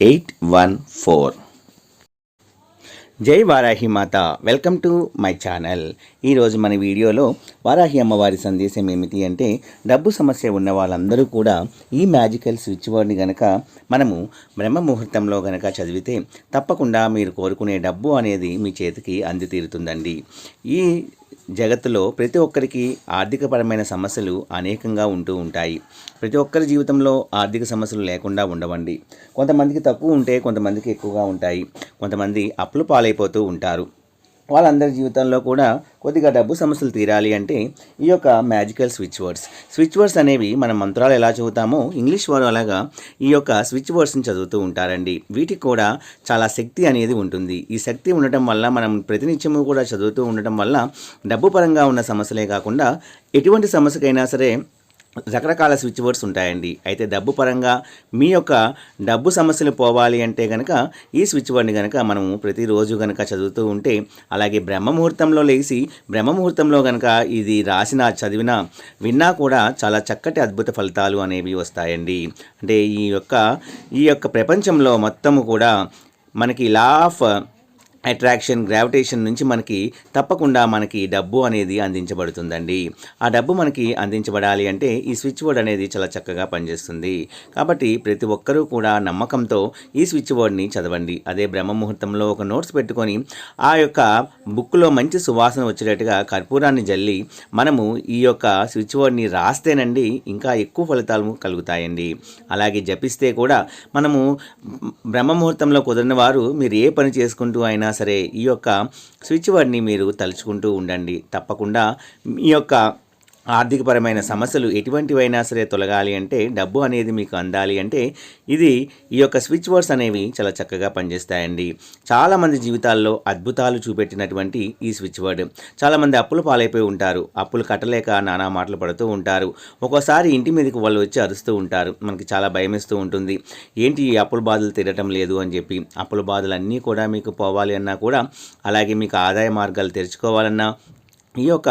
eight one four జై వారాహి మాత. Welcome to my channel ఈరోజు మన వీడియోలో వారాహి అమ్మవారి సందేశం ఏమిటి అంటే డబ్బు సమస్య ఉన్న వాళ్ళందరూ కూడా ఈ మ్యాజికల్ స్విచ్ వర్డ్ని గనక మనము బ్రహ్మ ముహూర్తంలో గనక చదివితే తప్పకుండా మీరు కోరుకునే డబ్బు అనేది మీ చేతికి అందితీరుతుందండి ఈ జగత్తులో ప్రతి ఒక్కరికి ఆర్థికపరమైన సమస్యలు అనేకంగా ఉంటూ ఉంటాయి. ప్రతి ఒక్కరి జీవితంలో ఆర్థిక సమస్యలు లేకుండా ఉండవండి. కొంతమందికి తక్కువ ఉంటే కొంతమందికి ఎక్కువగా ఉంటాయి. కొంతమంది అప్పులు పాలైపోతూ ఉంటారు. వాళ్ళందరి జీవితంలో కూడా కొద్దిగా డబ్బు సమస్యలు తీరాలి అంటే ఈ యొక్క magical switch words. Switch words అనేవి మన మంత్రాలు ఎలా చదువుతామో ఇంగ్లీష్ వారు అలాగా ఈ యొక్క స్విచ్ వర్డ్స్ని చదువుతూ ఉంటారండి. వీటికి కూడా చాలా శక్తి అనేది ఉంటుంది. ఈ శక్తి ఉండటం వల్ల మనం ప్రతినిత్యము కూడా చదువుతూ ఉండటం వల్ల డబ్బు పరంగా ఉన్న సమస్యలే కాకుండా ఎటువంటి సమస్యకైనా సరే రకరకాల స్విచ్ బోర్డ్స్ ఉంటాయండి. అయితే డబ్బు పరంగా మీ యొక్క డబ్బు సమస్యలు పోవాలి అంటే కనుక ఈ స్విచ్ బోర్డ్ని కనుక మనము ప్రతిరోజు కనుక చదువుతూ ఉంటే అలాగే బ్రహ్మ ముహూర్తంలో లేచి బ్రహ్మ ముహూర్తంలో కనుక ఇది రాసిన చదివిన విన్నా కూడా చాలా చక్కటి అద్భుత ఫలితాలు అనేవి వస్తాయండి. అంటే ఈ యొక్క ఈ యొక్క ప్రపంచంలో మొత్తము కూడా మనకి లా ఆఫ్ అట్రాక్షన్ గ్రావిటేషన్ నుంచి మనకి తప్పకుండా మనకి డబ్బు అనేది అందించబడుతుందండి. ఆ డబ్బు మనకి అందించబడాలి అంటే ఈ స్విచ్ బోర్డ్ అనేది చాలా చక్కగా పనిచేస్తుంది. కాబట్టి ప్రతి ఒక్కరూ కూడా నమ్మకంతో ఈ స్విచ్ బోర్డ్ని చదవండి. అదే బ్రహ్మ ముహూర్తంలో ఒక నోట్స్ పెట్టుకొని ఆ యొక్క బుక్లో మంచి సువాసన వచ్చేటట్టుగా కర్పూరాన్ని జల్లి మనము ఈ యొక్క స్విచ్ బోర్డ్ని రాస్తేనండి ఇంకా ఎక్కువ ఫలితాలు కలుగుతాయండి. అలాగే జపిస్తే కూడా మనము బ్రహ్మ ముహూర్తంలో కుదిరిన వారు మీరు ఏ పని చేసుకుంటూ అయినా సరే ఈ యొక్క స్విచ్ వర్డ్ని మీరు తలుచుకుంటూ ఉండండి. తప్పకుండా మీ యొక్క ఆర్థికపరమైన సమస్యలు ఎటువంటివైనా సరే తొలగాలి అంటే డబ్బు అనేది మీకు అందాలి అంటే ఇది ఈ యొక్క స్విచ్ వర్డ్స్ అనేవి చాలా చక్కగా పనిచేస్తాయండి. చాలామంది జీవితాల్లో అద్భుతాలు చూపెట్టినటువంటి ఈ స్విచ్ వర్డ్ చాలామంది అప్పులు పాలైపోయి ఉంటారు. అప్పులు కట్టలేక నానా మాటలు పడుతూ ఉంటారు. ఒక్కోసారి ఇంటి మీదకి వాళ్ళు వచ్చి అరుస్తూ ఉంటారు. మనకి చాలా భయమేస్తూ ఉంటుంది. ఏంటి ఈ అప్పుల బాధలు తిరగటం లేదు అని చెప్పి. అప్పుల బాధలు అన్నీ కూడా మీకు పోవాలి అన్నా కూడా అలాగే మీకు ఆదాయ మార్గాలు తెరుచుకోవాలన్నా ఈ యొక్క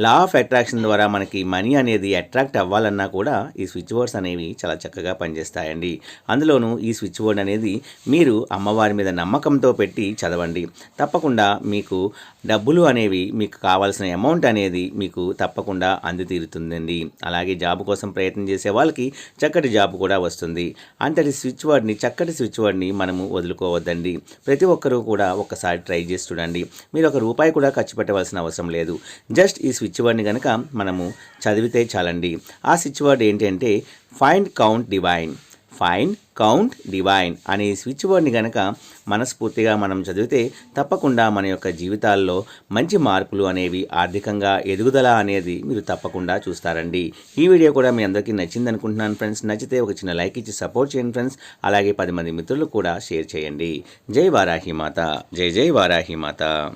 లా ఆఫ్ అట్రాక్షన్ ద్వారా మనకి మనీ అనేది అట్రాక్ట్ అవ్వాలన్నా కూడా ఈ స్విచ్ బోర్డ్స్ అనేవి చాలా చక్కగా పనిచేస్తాయండి. అందులోనూ ఈ స్విచ్ బోర్డ్ అనేది మీరు అమ్మవారి మీద నమ్మకంతో పెట్టి చదవండి. తప్పకుండా మీకు డబ్బులు అనేవి మీకు కావాల్సిన అమౌంట్ అనేది మీకు తప్పకుండా అందితీరుతుందండి. అలాగే జాబ్ కోసం ప్రయత్నం చేసే వాళ్ళకి చక్కటి జాబ్ కూడా వస్తుంది. అంతటి స్విచ్ బోర్డ్ని చక్కటి స్విచ్ బోర్డ్ని మనము వదులుకోవద్దండి. ప్రతి ఒక్కరూ కూడా ఒక్కసారి ట్రై చేసి చూడండి. మీరు ఒక రూపాయి కూడా ఖర్చు పెట్టవలసిన అవసరం లేదు. జస్ట్ ఈ స్విచ్ వర్డ్ని కనుక మనము చదివితే చాలండి. ఆ స్విచ్ వర్డ్ ఏంటంటే find count divine find count divine అనే స్విచ్ వర్డ్ని కనుక మనస్ఫూర్తిగా మనం చదివితే తప్పకుండా మన యొక్క జీవితాల్లో మంచి మార్పులు అనేవి ఆర్థికంగా ఎదుగుదల అనేది మీరు తప్పకుండా చూస్తారండి. ఈ వీడియో కూడా మీ అందరికీ నచ్చింది అనుకుంటున్నాను ఫ్రెండ్స్. నచ్చితే ఒక చిన్న లైక్ ఇచ్చి సపోర్ట్ చేయండి ఫ్రెండ్స్. అలాగే పది మంది మిత్రులు కూడా షేర్ చేయండి. జై వారాహి మాత. జై జై వారాహి మాత.